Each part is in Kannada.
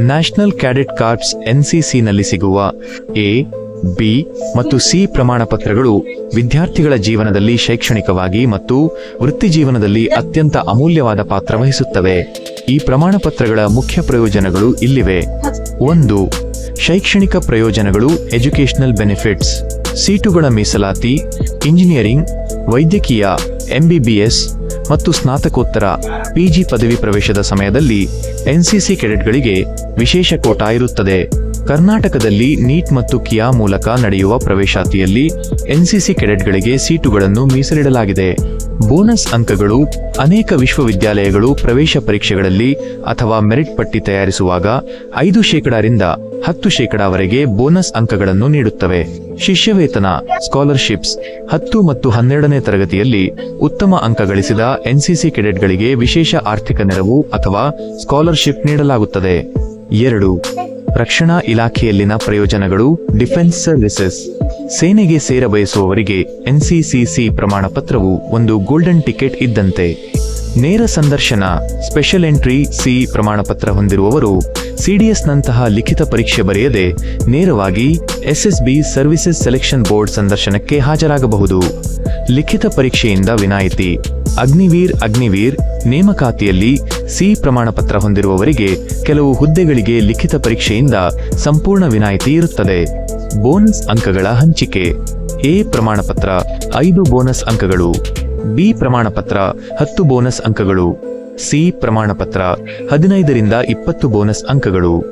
ನ್ಯಾಷನಲ್ ಕ್ಯಾಡೆಟ್ ಕಾರ್ಪ್ಸ್ ಎನ್ಸಿಸಿನಲ್ಲಿ ಸಿಗುವ ಎ, ಬಿ ಮತ್ತು ಸಿ ಪ್ರಮಾಣ ಪತ್ರಗಳು ವಿದ್ಯಾರ್ಥಿಗಳ ಜೀವನದಲ್ಲಿ ಶೈಕ್ಷಣಿಕವಾಗಿ ಮತ್ತು ವೃತ್ತಿ ಜೀವನದಲ್ಲಿ ಅತ್ಯಂತ ಅಮೂಲ್ಯವಾದ ಪಾತ್ರ ವಹಿಸುತ್ತವೆ. ಈ ಪ್ರಮಾಣ ಪತ್ರಗಳ ಮುಖ್ಯ ಪ್ರಯೋಜನಗಳು ಇಲ್ಲಿವೆ. ಒಂದು, ಶೈಕ್ಷಣಿಕ ಪ್ರಯೋಜನಗಳು ಎಜುಕೇಷನಲ್ ಬೆನಿಫಿಟ್ಸ್. ಸೀಟುಗಳ ಮೀಸಲಾತಿ, ಇಂಜಿನಿಯರಿಂಗ್, ವೈದ್ಯಕೀಯ, ಎಂಬಿಬಿಎಸ್ ಮತ್ತು ಸ್ನಾತಕೋತ್ತರ ಪಿಜಿ ಪದವಿ ಪ್ರವೇಶದ ಸಮಯದಲ್ಲಿ ಎನ್ಸಿಸಿ ಕೆಡೆಟ್ಗಳಿಗೆ ವಿಶೇಷ ಕೋಟಾ ಇರುತ್ತದೆ. ಕರ್ನಾಟಕದಲ್ಲಿ ನೀಟ್ ಮತ್ತು ಕಿಯಾ ಮೂಲಕ ನಡೆಯುವ ಪ್ರವೇಶಾತಿಯಲ್ಲಿ ಎನ್ಸಿಸಿ ಕೆಡೆಟ್ಗಳಿಗೆ ಸೀಟುಗಳನ್ನು ಮೀಸಲಿಡಲಾಗಿದೆ. ಬೋನಸ್ ಅಂಕಗಳು ಅನೇಕ ವಿಶ್ವವಿದ್ಯಾಲಯಗಳು ಪ್ರವೇಶ ಪರೀಕ್ಷೆಗಳಲ್ಲಿ ಅಥವಾ ಮೆರಿಟ್ ಪಟ್ಟಿ ತಯಾರಿಸುವಾಗ ಐದು ಶೇಕಡಾರಿಂದ ಹತ್ತು ಶೇಕಡಾವರೆಗೆ ಬೋನಸ್ ಅಂಕಗಳನ್ನು ನೀಡುತ್ತವೆ. ಶಿಷ್ಯವೇತನ, ಸ್ಕಾಲರ್ಶಿಪ್ಸ್, ಹತ್ತು ಮತ್ತು ಹನ್ನೆರಡನೇ ತರಗತಿಯಲ್ಲಿ ಉತ್ತಮ ಅಂಕ ಗಳಿಸಿದ ಎನ್ಸಿಸಿ ಕೆಡೆಟ್ಗಳಿಗೆ ವಿಶೇಷ ಆರ್ಥಿಕ ನೆರವು ಅಥವಾ ಸ್ಕಾಲರ್ಶಿಪ್ ನೀಡಲಾಗುತ್ತದೆ. ಎರಡು ರಕ್ಷಣಾ ಇಲಾಖೆಯಲ್ಲಿನ ಪ್ರಯೋಜನಗಳು, ಡಿಫೆನ್ಸ್ ಸರ್ವಿಸಸ್. ಸೇನೆಗೆ ಸೇರಬಯಸುವವರಿಗೆ ಎನ್ಸಿಸಿಸಿ ಪ್ರಮಾಣ ಪತ್ರವು ಒಂದು ಗೋಲ್ಡನ್ ಟಿಕೆಟ್ ಇದ್ದಂತೆ. ನೇರ ಸಂದರ್ಶನ, ಸ್ಪೆಷಲ್ ಎಂಟ್ರಿ ಸಿ ಪ್ರಮಾಣಪತ್ರ ಹೊಂದಿರುವವರು ಸಿಡಿಎಸ್ನಂತಹ ಲಿಖಿತ ಪರೀಕ್ಷೆ ಬರೆಯದೆ ನೇರವಾಗಿ ಎಸ್ಎಸ್ಬಿ ಸರ್ವಿಸಸ್ ಸೆಲೆಕ್ಷನ್ ಬೋರ್ಡ್ ಸಂದರ್ಶನಕ್ಕೆ ಹಾಜರಾಗಬಹುದು. ಲಿಖಿತ ಪರೀಕ್ಷೆಯಿಂದ ವಿನಾಯಿತಿ. ಅಗ್ನಿವೀರ್ ಅಗ್ನಿವೀರ್ ನೇಮಕಾತಿಯಲ್ಲಿ ಸಿ ಪ್ರಮಾಣಪತ್ರ ಹೊಂದಿರುವವರಿಗೆ ಕೆಲವು ಹುದ್ದೆಗಳಿಗೆ ಲಿಖಿತ ಪರೀಕ್ಷೆಯಿಂದ ಸಂಪೂರ್ಣ ವಿನಾಯಿತಿ ಇರುತ್ತದೆ. ಬೋನಸ್ ಅಂಕಗಳ ಹಂಚಿಕೆ. ಎ ಪ್ರಮಾಣಪತ್ರ ಐದು ಬೋನಸ್ ಅಂಕಗಳು. ಬಿ ಪ್ರಮಾಣಪತ್ರ ಹತ್ತು ಬೋನಸ್ ಅಂಕಗಳು. ಸಿ ಪ್ರಮಾಣಪತ್ರ ಹದಿನೈದರಿಂದ ಇಪ್ಪತ್ತು ಬೋನಸ್ ಅಂಕಗಳು.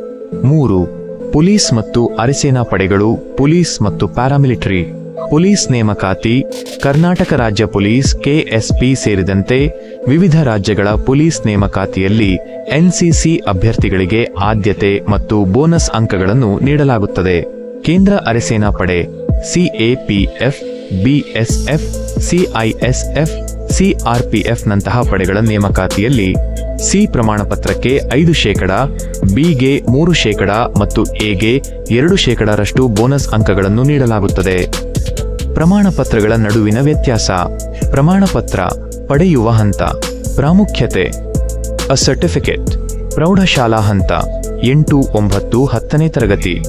ಮೂರು. ಪೊಲೀಸ್ ಮತ್ತು ಅರೆಸೇನಾ ಪಡೆಗಳು, ಪೊಲೀಸ್ ಮತ್ತು ಪ್ಯಾರಾಮಿಲಿಟರಿ. ಪೊಲೀಸ್ ನೇಮಕಾತಿ, ಕರ್ನಾಟಕ ರಾಜ್ಯ ಪೊಲೀಸ್, ಕೆಎಸ್ಪಿ ಸೇರಿದಂತೆ ವಿವಿಧ ರಾಜ್ಯಗಳ ಪೊಲೀಸ್ ನೇಮಕಾತಿಯಲ್ಲಿ ಎನ್ಸಿಸಿ ಅಭ್ಯರ್ಥಿಗಳಿಗೆ ಆದ್ಯತೆ ಮತ್ತು ಬೋನಸ್ ಅಂಕಗಳನ್ನು ನೀಡಲಾಗುತ್ತದೆ. ಕೇಂದ್ರ ಅರೆಸೇನಾ ಪಡೆ, ಸಿಎಪಿಎಫ್, ಬಿಎಸ್ಎಫ್, ಸಿಐಎಸ್ಎಫ್ ಸಿಆರ್ಪಿಎಫ್ ನಂತಹ ಪಡೆಗಳ ನೇಮಕಾತಿಯಲ್ಲಿ ಸಿ ಪ್ರಮಾಣಪತ್ರಕ್ಕೆ ಐದು ಶೇಕಡ, ಬಿಗೆ ಮೂರು ಶೇಕಡ ಮತ್ತು ಎಗೆ ಎರಡು ಶೇಕಡರಷ್ಟು ಬೋನಸ್ ಅಂಕಗಳನ್ನು ನೀಡಲಾಗುತ್ತದೆ. ಪ್ರಮಾಣಪತ್ರಗಳ ನಡುವಿನ ವ್ಯತ್ಯಾಸ. ಪ್ರಮಾಣಪತ್ರ ಪಡೆಯುವ ಹಂತ. ಪ್ರಾಮುಖ್ಯತೆ. ಅ ಸರ್ಟಿಫಿಕೇಟ್ ಪ್ರೌಢಶಾಲಾ ಹಂತ. ಎಂಟು ಒಂಬತ್ತು ಹತ್ತನೇ ತರಗತಿ.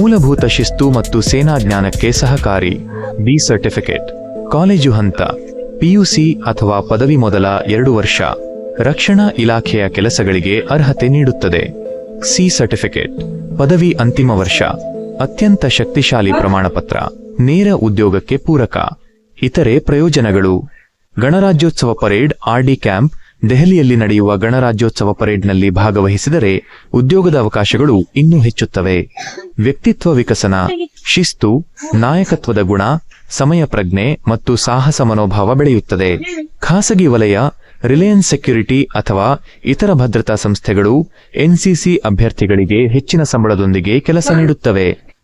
ಮೂಲಭೂತ ಶಿಸ್ತು ಮತ್ತು ಸೇನಾ ಜ್ಞಾನಕ್ಕೆ ಸಹಕಾರಿ. ಬಿ ಸರ್ಟಿಫಿಕೇಟ್ ಕಾಲೇಜು ಹಂತ. ಪಿಯುಸಿ ಅಥವಾ ಪದವಿ ಮೊದಲ ಎರಡು ವರ್ಷ ರಕ್ಷಣಾ ಇಲಾಖೆಯ ಕೆಲಸಗಳಿಗೆ ಅರ್ಹತೆ ನೀಡುತ್ತದೆ. C certificate. ಪದವಿ ಅಂತಿಮ ವರ್ಷ. ಅತ್ಯಂತ ಶಕ್ತಿಶಾಲಿ ಪ್ರಮಾಣಪತ್ರ. ನೇರ ಉದ್ಯೋಗಕ್ಕೆ ಪೂರಕ. ಇತರೆ ಪ್ರಯೋಜನಗಳು. ಗಣರಾಜ್ಯೋತ್ಸವ ಪರೇಡ್ ಆರ್ಡಿ ಕ್ಯಾಂಪ್ ದೆಹಲಿಯಲ್ಲಿ ನಡೆಯುವ ಗಣರಾಜ್ಯೋತ್ಸವ ಪರೇಡ್ನಲ್ಲಿ ಭಾಗವಹಿಸಿದರೆ ಉದ್ಯೋಗದ ಅವಕಾಶಗಳು ಇನ್ನೂ ಹೆಚ್ಚುತ್ತವೆ. ವ್ಯಕ್ತಿತ್ವ ವಿಕಸನ. ಶಿಸ್ತು. ನಾಯಕತ್ವದ ಗುಣ. ಸಮಯ ಪ್ರಜ್ಞೆ ಮತ್ತು ಸಾಹಸ ಮನೋಭಾವ ಬೆಳೆಯುತ್ತದೆ. ಖಾಸಗಿ ವಲಯ, ರಿಲಯನ್ಸ್ ಸೆಕ್ಯುರಿಟಿ ಅಥವಾ ಇತರ ಭದ್ರತಾ ಸಂಸ್ಥೆಗಳು ಎನ್ಸಿಸಿ ಅಭ್ಯರ್ಥಿಗಳಿಗೆ ಹೆಚ್ಚಿನ ಸಂಬಳದೊಂದಿಗೆ ಕೆಲಸ ನೀಡುತ್ತವೆ.